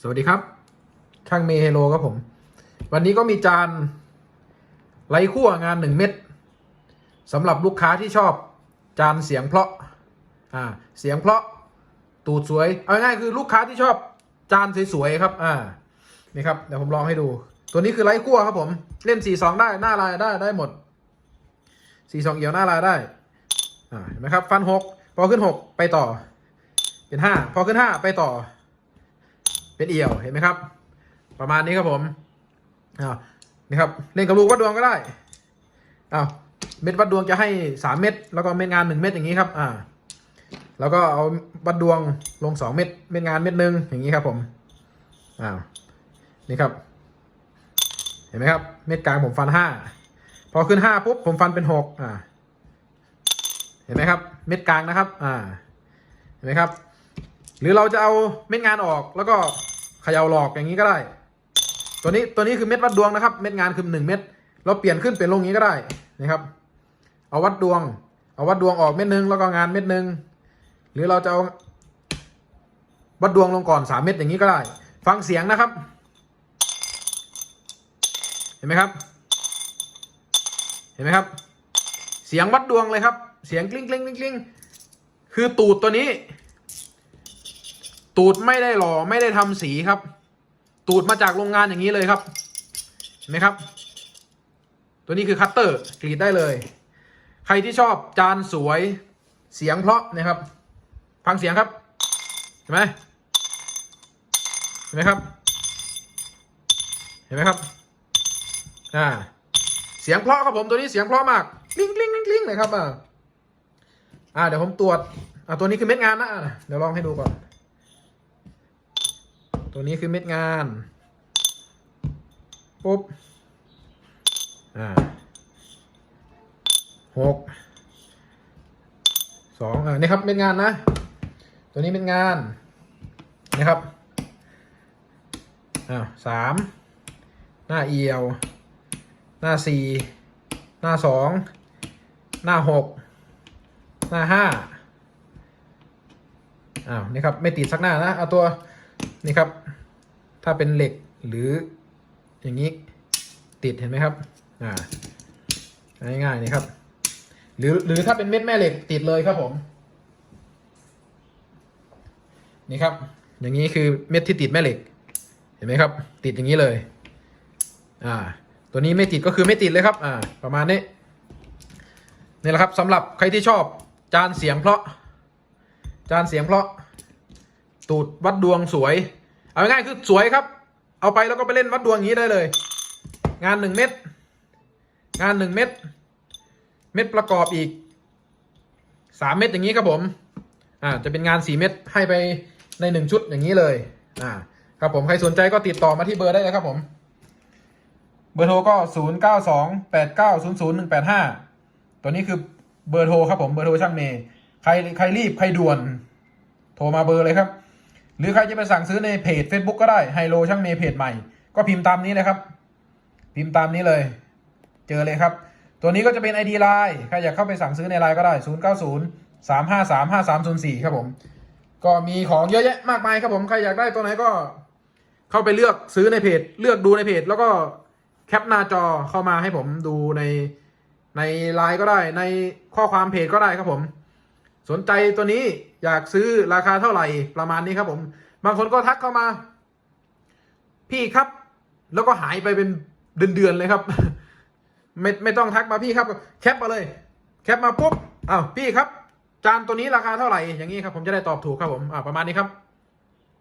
สวัสดีครับ ช่างเมเฮโลครับผม วันนี้ก็มีจานไร้ขั้วงานหนึ่งเม็ดสำหรับลูกค้าที่ชอบจานเสียงเพราะอ่าเสียงเพราะตูดสวย เอาง่ายคือลูกค้าที่ชอบจานสวยๆครับอ่านี่ครับเดี๋ยวผมลองให้ดู ตัวนี้คือไร้ขั้วครับผมเล่นสี่สองได้หน้าลายได้ได้หมดสี่สองเอี่ยวหน้าลายได้อ่าเห็นไหมครับ ฟันหกพอขึ้นหกไปต่อ เป็นห้าพอขึ้นห้าไปต่อ เป็นเอี่ยวเห็นไหมครับ ประมาณนี้ครับผมอ้าวนี่ครับเล่นกับลูกวัดดวงก็ได้อ้าวเม็ดวัดดวงจะให้สามเม็ดแล้วก็เม็ดงานหนึ่งเม็ดอย่างนี้ครับ อ่า แล้วก็เอาวัดดวงลงสองเม็ดเม็ดงานเม็ดหนึ่งอย่างนี้ครับผมอ้าวนี่ครับ เห็นไหมครับ เม็ดกลางผมฟันห้าพอขึ้นห้าปุ๊บผมฟันเป็นหกอ่า เห็นไหมครับ เม็ดกลางนะครับ อ่า เห็นไหมครับ หรือเราจะเอาเม็ดงานออกแล้วก็เขย่าหลอกอย่างนี้ก็ได้ ตัวนี้ตัวนี้คือเม็ดวัดดวงนะครับ เม็ดงานคือหนึ่งเม็ดเราเปลี่ยนขึ้นเป็นลงอย่างนี้ก็ได้นะครับ เอาวัดดวง เอาวัดดวงออกเม็ดหนึ่งแล้วก็งานเม็ดหนึ่งหรือเราจะเอาวัดดวงลงก่อนสามเม็ดอย่างนี้ก็ได้ ฟังเสียงนะครับ เห็นไหมครับ เห็นไหมครับ เสียงวัดดวงเลยครับ เสียงกลิ้งกลิ้งกลิ้งกลิ้งคือตูดตัวนี้ ตูดไม่ได้หล่อไม่ได้ทำสีครับ ตูดมาจากโรงงานอย่างนี้เลยครับเห็นไหมครับ ตัวนี้คือคัตเตอร์กรีดได้เลย ใครที่ชอบจานสวยเสียงเพราะนะครับ ฟังเสียงครับเห็นไหมเห็นไหมครับ เห็นไหมครับอ่าเสียงเพราะครับผมตัวนี้เสียงเพราะมากลิ้งลิ้งลิ้งลิ้งเลยครับอ่าอ่าเดี๋ยวผมตรวจอ่าตัวนี้คือเม็ดงานนะเดี๋ยวลองให้ดูก่อน ตัวนี้คือเม็ดงาน ปุ๊บ อ่าหกสองอ่านี่ครับเม็ดงานนะ ตัวนี้เม็ดงานนี่ครับ อ่าสามหน้าเอียว หน้าสี่หน้าสองหน้าหกหน้าห้าอ้าว นี่ครับ ไม่ติดสักหน้านะ เอาตัว นี่ครับ ถ้าเป็นเหล็กหรืออย่างนี้ติดเห็นไหมครับ อ่า ง่ายๆนี่ครับ หรือหรือถ้าเป็นเม็ดแม่เหล็กติดเลยครับผม นี่ครับ อย่างนี้คือเม็ดที่ติดแม่เหล็ก เห็นไหมครับ ติดอย่างนี้เลย อ่า ตัวนี้ไม่ติดก็คือไม่ติดเลยครับ อ่า ประมาณนี้นี่แหละครับสำหรับใครที่ชอบจานเสียงเพราะ จานเสียงเพราะ ตูดวัดดวงสวย เอาง่ายคือสวยครับ เอาไปแล้วก็ไปเล่นวัดดวงอย่างนี้ได้เลย งานหนึ่งเม็ดงานหนึ่งเม็ดเม็ดประกอบอีกสามเม็ดอย่างนี้ครับผม อ่า จะเป็นงานสี่เม็ดให้ไปในหนึ่งชุดอย่างนี้เลย อ่า ครับผม ใครสนใจก็ติดต่อมาที่เบอร์ได้เลยครับผม เบอร์โทรก็ศูนย์เก้าสองแปดเก้าศูนย์ศูนย์หนึ่งแปดห้าตัวนี้คือเบอร์โทรครับผม เบอร์โทรช่างเมย์ ใครใครรีบใครด่วน โทรมาเบอร์เลยครับ หรือใครจะไปสั่งซื้อในเพจ Facebook ก็ได้ไฮโลช่างเมเพจใหม่ ก็พิมพ์ตามนี้เลยครับ พิมพ์ตามนี้เลย เจอเลยครับ ตัวนี้ก็จะเป็น ID Line ใครอยากเข้าไปสั่งซื้อในไลน์ก็ได้ 0 9 0 3 5 3 5 3 0 4 ครับผม ก็มีของเยอะแยะมากมายครับผมใครอยากได้ตัวไหนก็เข้าไปเลือกซื้อในเพจ เลือกดูในเพจ แล้วก็แคปหน้าจอเข้ามาให้ผมดูในในไลน์ก็ได้ ในข้อความเพจก็ได้ครับผม สนใจตัวนี้อยากซื้อราคาเท่าไหร่ประมาณนี้ครับผม บางคนก็ทักเข้ามา พี่ครับ แล้วก็หายไปเป็นเดือนๆเลยครับ ไม่ไม่ต้องทักมาพี่ครับ แคปมาเลย แคปมาปุ๊บอ้าวพี่ครับ จานตัวนี้ราคาเท่าไหร่อย่างนี้ครับ ผมจะได้ตอบถูกครับผมอ่าประมาณนี้ครับ